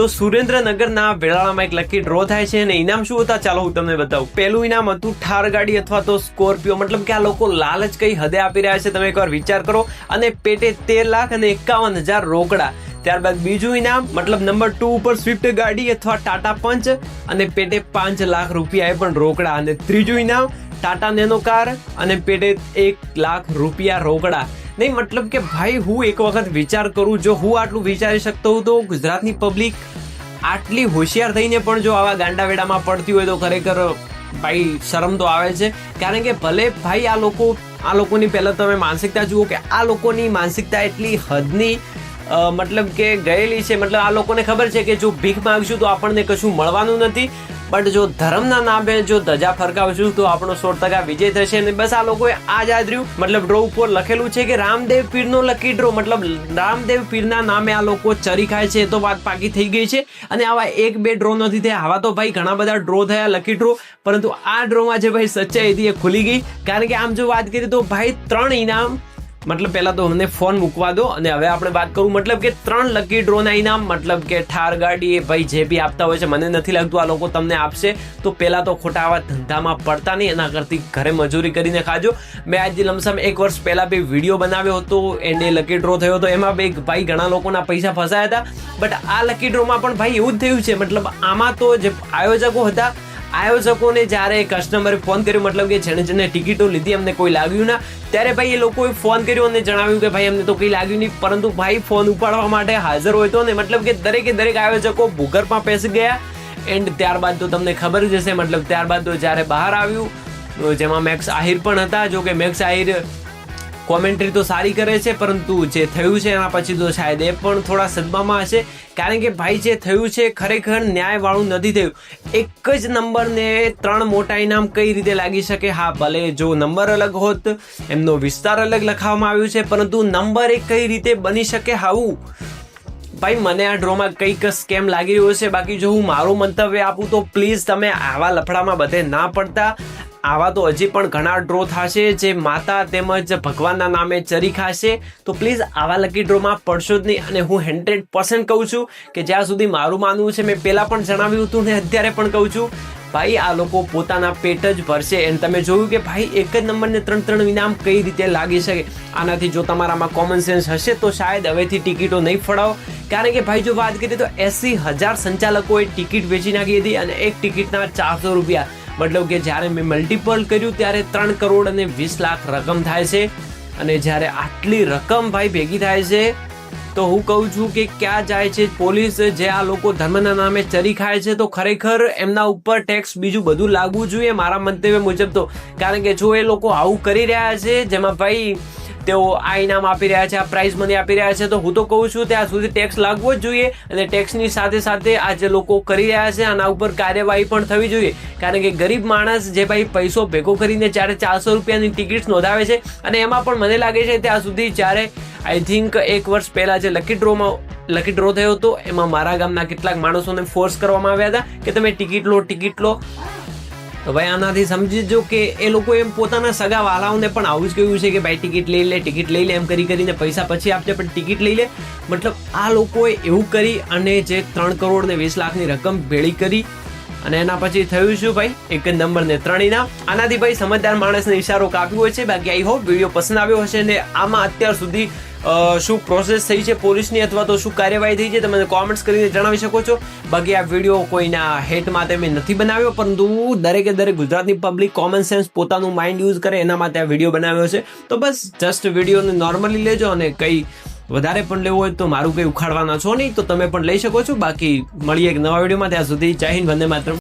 તો સુરેન્દ્રનગરના વેળાળામાં એક લકી ડ્રો થાય છે અને ઇનામ શું હતા? ચાલો હું તમને બતાવું. પહેલું ઇનામ હતું ઠાર ગાડી અથવા તો સ્કોર્પિયો. મતલબ કે આ લોકો લાલચ કઈ હદે આપી રહ્યા છે, તમે એકવાર વિચાર કરો. અને પેટે તેર લાખ અને એકાવન હજાર રોકડા. ત્યારબાદ બીજું ઇનામ મતલબ નંબર ટુ ઉપર સ્વિફ્ટ ગાડી અથવા ટાટા પંચ અને પેટે પાંચ લાખ રૂપિયા એ પણ રોકડા. અને ત્રીજું ઇનામ ટાટા નેનો કાર અને પેટે એક લાખ રૂપિયા રોકડા. નહીં, મતલબ કે ભાઈ, હું એક વખત વિચાર કરું, જો હું આટલું વિચારી શકતો હું તો ગુજરાતની પબ્લિક આટલી હોશિયાર થઈને પણ જો આવા ગાંડા વેડામાં પડતી હોય તો ખરેખર, ભાઈ, શરમ તો આવે છે. કારણ કે ભલે ભાઈ, આ લોકો, આ લોકોની પહેલાં તમે માનસિકતા જુઓ કે આ લોકોની માનસિકતા એટલી હદની મતલબ કે ગયેલી છે. મતલબ આ લોકોને ખબર છે કે જો ભીખ માગશું તો આપણને કશું મળવાનું નથી. બટ જો ધર્મના નામે જો ધજા ફરકાવશું તો આપણો સો ટકા વિજય થશે અને બસ આ લોકોએ આ યાદ રહ્યું મતલબ ડ્રો ઉપર લખેલું છે કે રામદેવ પીરનો લકી ડ્રો મતલબ રામદેવ પીરના નામે આ લોકો ચરી ખાય છે તો વાત પાકી થઈ ગઈ છે. અને આવા એક બે ડ્રો નથી થયા. આવા તો ભાઈ ઘણા બધા ડ્રો થયા લકી ડ્રો પરંતુ આ ડ્રોમાં જે ભાઈ સચ્ચાઈ હતી એ ખુલી ગઈ. કારણ કે આમ જો વાત કરીએ તો ભાઈ ત્રણ ઇનામ મતલબ પહેલાં તો અમને ફોન મૂકવા દો અને હવે આપણે વાત કરું, મતલબ કે ત્રણ લકી ડ્રોના ઇનામ, મતલબ કે ઠાર ગાડી ભાઈ જે બી આપતા હોય છે, મને નથી લાગતું આ લોકો તમને આપશે. તો પહેલાં તો ખોટા આવા ધંધામાં પડતા નહીં, એના કરતી ઘરે મજૂરી કરીને ખાજો. મેં આજે લમસમ એક વર્ષ પહેલાં બી વીડિયો બનાવ્યો હતો એન્ડ એ લકી ડ્રો થયો હતો, એમાં બે ભાઈ ઘણા લોકોના પૈસા ફસાયા હતા. બટ આ લકી ડ્રોમાં પણ ભાઈ એવું જ થયું છે, મતલબ આમાં તો જે આયોજકો હતા આયોજકોને જ્યારે કસ્ટમરે ફોન કર્યો, મતલબ કે જેણે જેને ટિકિટો લીધી અમને કોઈ લાગ્યું ના, ત્યારે ભાઈ એ લોકોએ ફોન કર્યો અને જણાવ્યું કે ભાઈ અમને તો કંઈ લાગ્યું નહીં, પરંતુ ભાઈ ફોન ઉપાડવા માટે હાજર હોય તો ને, મતલબ કે દરેકે દરેક આયોજકો ભૂગર્ભમાં પેસી ગયા. એન્ડ ત્યારબાદ તો તમને ખબર જ હશે, મતલબ ત્યારબાદ તો જ્યારે બહાર આવ્યું, જેમાં મેક્સ આહિર પણ હતા જો કે મેક્સ આહિર કોમેન્ટ્રી તો સારી કરે છે, પરંતુ જે થયું છે એના પછી તો શાયદ એ પણ થોડા સદમામાં હશે. કારણ કે ભાઈ, જે થયું છે, ખરેખર ન્યાયવાળું નથી થયું. એક જ નંબરને ત્રણ મોટા ઇનામ કઈ રીતે લાગી શકે? હા, ભલે જો નંબર અલગ હોત, એમનો વિસ્તાર અલગ લખાવવામાં આવ્યું છે, પરંતુ નંબર એ કઈ રીતે બની શકે? આવું ભાઈ, મને આ ડ્રોમાં કંઈક સ્કેમ લાગી રહ્યો છે. બાકી જો હું મારું મંતવ્ય આપું તો પ્લીઝ તમે આવા લફડામાં બધે ના પડતા. આવા તો હજી પણ ઘણા ડ્રો થશે, જે માતા તેમજ ભગવાનના નામે ચરી ખાશે. તો પ્લીઝ આવા લકી ડ્રોમાં પડશો જ નહીં અને હું હંડ્રેડ પર્સન્ટ કહું છું કે જ્યાં સુધી મારું માનવું છે, મેં પહેલાં પણ જણાવ્યું હતું ને અત્યારે પણ કહું છું. ભાઈ, આ લોકો પોતાના પેટ જ ભરશે. એમ તમે જોયું કે ભાઈ, એક જ નંબરને ત્રણ ત્રણ ઇનામ કઈ રીતે લાગી શકે? આનાથી જો તમારામાં કોમન સેન્સ હશે, તો શાયદ હવેથી ટિકિટો નહીં ફડાવો. કારણ કે ભાઈ, જો વાત કરીએ તો એસી હજાર સંચાલકોએ ટિકિટ વેચી નાખી હતી અને એક ટિકિટના ચારસો રૂપિયા. મતલબ કે જ્યારે મેં મલ્ટિપલ કર્યું ત્યારે ત્રણ કરોડ અને વીસ લાખ રકમ થાય છે. અને જ્યારે આટલી રકમ ભાઈ ભેગી થાય છે, તો હું કહું છું કે ક્યાં જાય છે પોલીસ, જે આ લોકો ધર્મના નામે ચરી ખાય છે, તો ખરેખર એમના ઉપર ટેક્સ બીજું બધું લાગવું જોઈએ મારા મંતવ્ય મુજબ તો. કારણ કે જો એ લોકો આવું કરી રહ્યા છે, જેમાં ભાઈ તેઓ આ ઇનામ આપી રહ્યા છે, આ પ્રાઇઝ મની આપી રહ્યા છે. તો હું તો કહું છું, ત્યાં સુધી ટેક્સ લાગવો જ જોઈએ અને ટેક્સની સાથે સાથે આ જે લોકો કરી રહ્યા છે, આના ઉપર કાર્યવાહી પણ થવી જોઈએ. કારણ કે ગરીબ માણસ જે ભાઈ પૈસો ભેગો કરીને જ્યારે ચારસો રૂપિયાની ટિકિટ નોંધાવે છે અને એમાં પણ મને લાગે છે ત્યાં સુધી જ્યારે આઈ થિંક એક વર્ષ પહેલાં જે લકી ડ્રોમાં લકી ડ્રો થયો હતો, એમાં મારા ગામના કેટલાક માણસોને ફોર્સ કરવામાં આવ્યા હતા કે તમે ટિકિટ લો ટિકિટ લો. તો ભાઈ, આનાથી સમજી જો કે એ લોકો એમ પોતાના સગા વાલાઓને પણ આવું જ કહ્યું છે કે ભાઈ, ટિકિટ લઈ લે, ટિકિટ લઈ લે, એમ કરી કરીને પૈસા પછી આપજે, પણ ટિકિટ લઈ લે. મતલબ આ લોકોએ એવું કરી અને જે ત્રણ કરોડ ને વીસ લાખની રકમ ભેળી કરી અને એના પછી થયું શું ભાઈ? એક જ નંબર ને ત્રણ ઇનામ આનાથી ભાઈ સમજદાર માણસને ઇશારો કાપ્યો હોય છે. બાકી આઈ હોપ વીડિયો પસંદ આવ્યો હશે ને આમાં અત્યાર સુધી શું પ્રોસેસ થઈ છે પોલીસની અથવા તો શું કાર્યવાહી થઈ છે તમે કોમેન્ટ્સ કરીને જણાવી શકો છો. બાકી આ વીડિયો કોઈના હેટ માટે મેં નથી બનાવ્યો, પરંતુ દરેકે દરેક ગુજરાતની પબ્લિક કોમન સેન્સ પોતાનું માઇન્ડ યુઝ કરે, એના માટે આ વીડિયો બનાવ્યો છે. તો બસ જસ્ટ વિડીયોને નોર્મલી લેજો અને કંઈ વધારે પણ લેવું હોય તો મારું કંઈ ઉખાડવાના છો નહીં, તો તમે પણ લઈ શકો છો. બાકી મળીએ એક નવા વિડીયોમાં. ત્યાં સુધી જય હિન્દ, વંદે માતરમ.